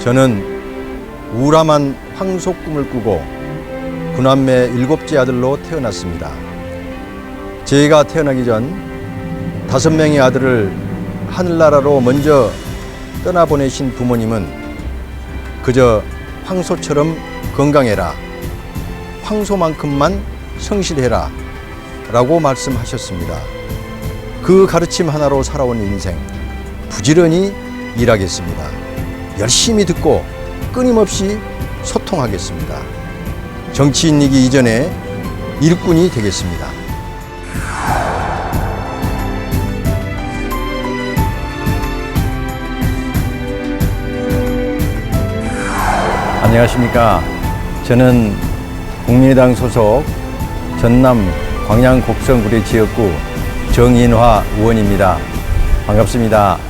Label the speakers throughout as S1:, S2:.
S1: 저는 우람한 황소 꿈을 꾸고 구남매 일곱째 아들로 태어났습니다. 제가 태어나기 전 다섯 명의 아들을 하늘나라로 먼저 떠나보내신 부모님은 그저 황소처럼 건강해라. 황소만큼만 성실해라. 라고 말씀하셨습니다. 그 가르침 하나로 살아온 인생 부지런히 일하겠습니다. 열심히 듣고 끊임없이 소통하겠습니다. 정치인이기 이전에 일꾼이 되겠습니다. 안녕하십니까. 저는 국민의당 소속 전남 광양 곡성구리 지역구 정인화 의원입니다. 반갑습니다.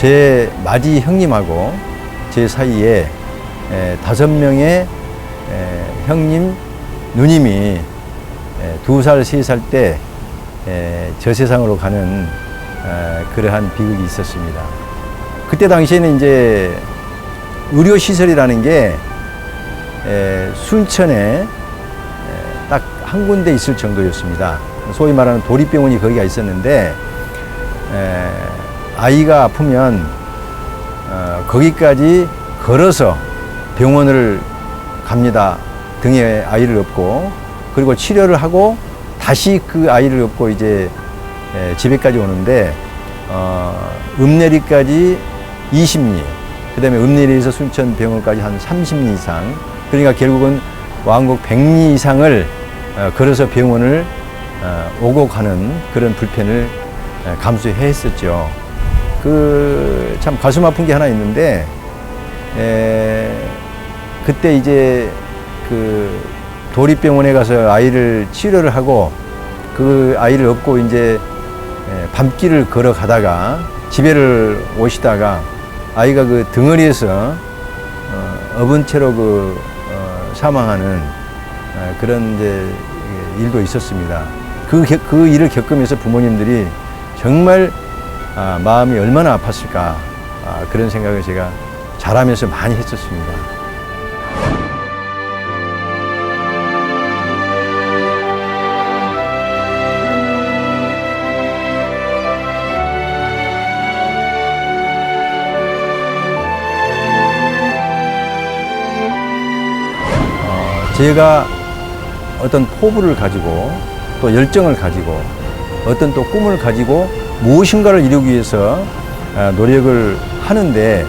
S1: 제 맞이 형님하고 제 사이에 에, 다섯 명의 에, 형님 누님이 두 살, 세 살 때 저 세상으로 가는 에, 그러한 비극이 있었습니다. 그때 당시에는 이제 의료 시설이라는 게 에, 순천에 딱 한 군데 있을 정도였습니다. 소위 말하는 도립병원이 거기가 있었는데 에, 아이가 아프면 어, 거기까지 걸어서 병원을 갑니다. 등에 아이를 업고 그리고 치료를 하고 다시 그 아이를 업고 이제 에, 집에까지 오는데 어, 읍내리까지 20리, 그다음에 읍내리에서 순천 병원까지 한 30리 이상. 그러니까 결국은 왕복 100리 이상을 어, 걸어서 병원을 어, 오고 가는 그런 불편을 에, 감수했었죠. 그 참 가슴 아픈 게 하나 있는데 에, 그때 이제 그 도립병원에 가서 아이를 치료를 하고 그 아이를 업고 이제 에, 밤길을 걸어 가다가 집에를 오시다가 아이가 그 등허리에서 어, 업은 채로 그 어, 사망하는 어, 그런 이제 일도 있었습니다. 그, 겨- 그 일을 겪으면서 부모님들이 정말 아, 마음이 얼마나 아팠을까 아, 그런 생각을 제가 자라면서 많이 했었습니다. 어, 제가 어떤 포부를 가지고 또 열정을 가지고 어떤 또 꿈을 가지고 무엇인가를 이루기 위해서 아, 노력을 하는데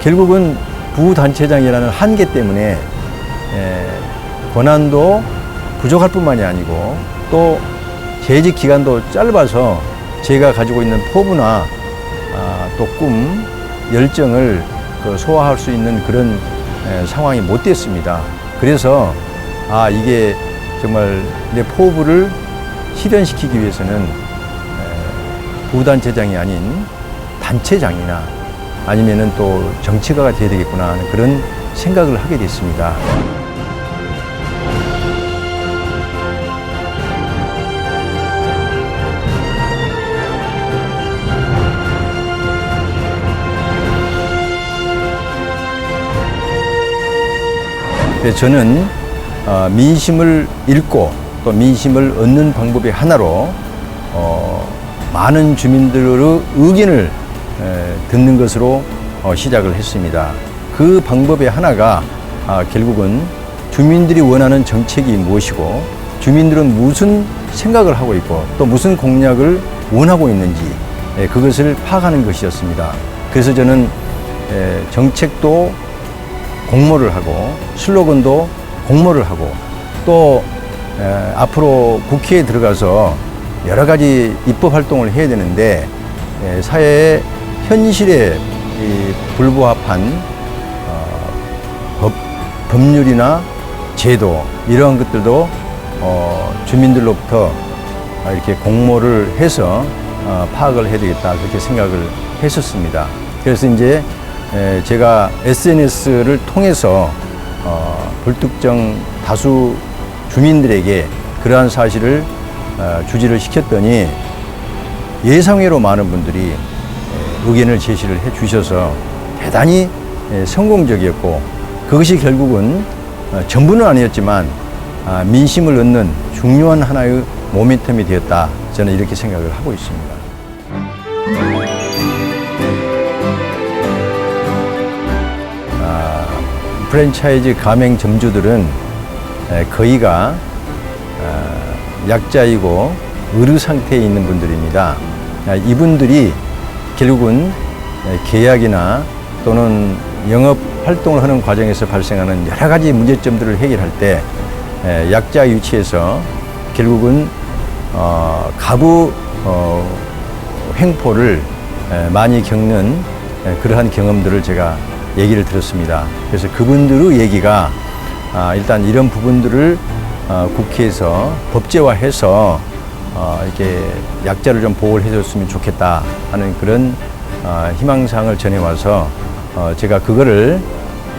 S1: 결국은 부단체장이라는 한계 때문에 에, 권한도 부족할 뿐만이 아니고 또 재직 기간도 짧아서 제가 가지고 있는 포부나 아, 또 꿈, 열정을 그 소화할 수 있는 그런 에, 상황이 못 됐습니다. 그래서 아 이게 정말 내 포부를 실현시키기 위해서는 에, 부단체장이 아닌 단체장이나 아니면은 또 정치가가 돼야 되겠구나 하는 그런 생각을 하게 됐습니다. 그래서 저는 어, 민심을 읽고 또 민심을 얻는 방법의 하나로 어, 많은 주민들의 의견을 에, 듣는 것으로 어, 시작을 했습니다. 그 방법의 하나가 아, 결국은 주민들이 원하는 정책이 무엇이고 주민들은 무슨 생각을 하고 있고 또 무슨 공약을 원하고 있는지 에, 그것을 파악하는 것이었습니다. 그래서 저는 에, 정책도 공모를 하고 슬로건도 공모를 하고 또 에, 앞으로 국회에 들어가서 여러 가지 입법 활동을 해야 되는데 에, 사회의 현실에 이 불부합한 어, 법, 법률이나 제도 이러한 것들도 어, 주민들로부터 어, 이렇게 공모를 해서 어, 파악을 해야 되겠다 그렇게 생각을 했었습니다. 그래서 이제 에, 제가 SNS를 통해서 어, 불특정 다수 주민들에게 그러한 사실을 어, 주지를 시켰더니 예상외로 많은 분들이 에, 의견을 제시를 해 주셔서 대단히 에, 성공적이었고 그것이 결국은 어, 전부는 아니었지만 아, 민심을 얻는 중요한 하나의 모멘텀이 되었다 저는 이렇게 생각을 하고 있습니다. 아, 프랜차이즈 가맹점주들은 에, 거의가 아, 약자이고 의료 상태에 있는 분들입니다. 아, 이분들이 결국은 에, 계약이나 또는 영업 활동을 하는 과정에서 발생하는 여러 가지 문제점들을 해결할 때 에, 약자 위치에서 결국은 어, 가부 어, 횡포를 에, 많이 겪는 에, 그러한 경험들을 제가 얘기를 들었습니다. 그래서 그분들의 얘기가 아, 일단 이런 부분들을 어, 국회에서 법제화해서 어, 이렇게 약자를 좀 보호를 해줬으면 좋겠다 하는 그런 어, 희망사항을 전해와서 어, 제가 그거를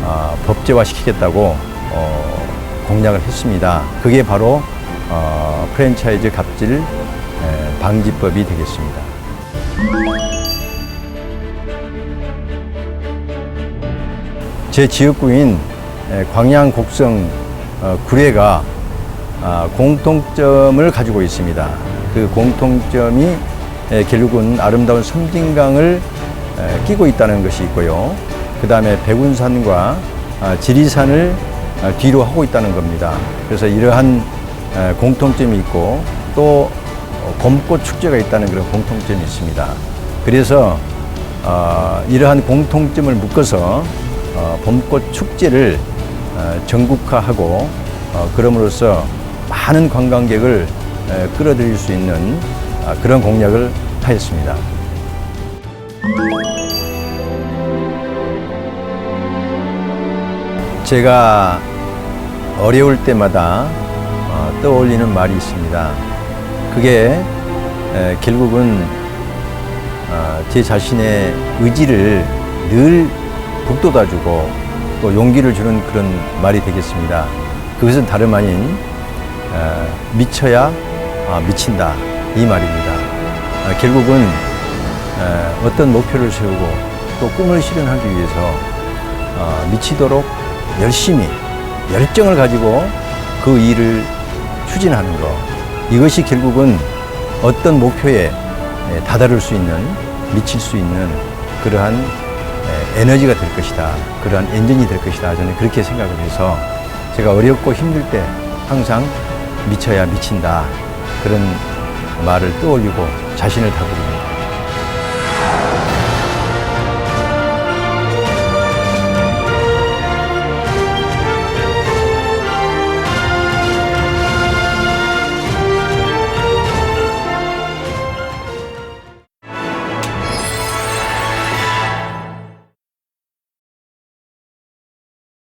S1: 어, 법제화 시키겠다고 어, 공약을 했습니다. 그게 바로 어, 프랜차이즈 갑질 에, 방지법이 되겠습니다. 제 지역구인 에, 광양 곡성 어, 구례가 아, 공통점을 가지고 있습니다. 그 공통점이 에, 결국은 아름다운 섬진강을 에, 끼고 있다는 것이 있고요. 그 다음에 백운산과 아, 지리산을 아, 뒤로 하고 있다는 겁니다. 그래서 이러한 에, 공통점이 있고 또 어, 봄꽃 축제가 있다는 그런 공통점이 있습니다. 그래서 어, 이러한 공통점을 묶어서 어, 봄꽃 축제를 어, 전국화하고 어, 그럼으로써 많은 관광객을 에, 끌어들일 수 있는 아, 그런 공약을 하였습니다. 제가 어려울 때마다 어, 떠올리는 말이 있습니다. 그게 에, 결국은 어, 제 자신의 의지를 늘 북돋아주고 또 용기를 주는 그런 말이 되겠습니다. 그것은 다름 아닌 어, 미쳐야 어, 미친다. 이 말입니다. 어, 결국은 어, 어떤 목표를 세우고 또 꿈을 실현하기 위해서 어, 미치도록 열심히 열정을 가지고 그 일을 추진하는 것 이것이 결국은 어떤 목표에 에, 다다를 수 있는 미칠 수 있는 그러한 에, 에너지가 될 것이다. 그러한 엔진이 될 것이다. 저는 그렇게 생각을 해서 제가 어렵고 힘들 때 항상 미쳐야 미친다 그런 말을 떠올리고 자신을 다독입니다.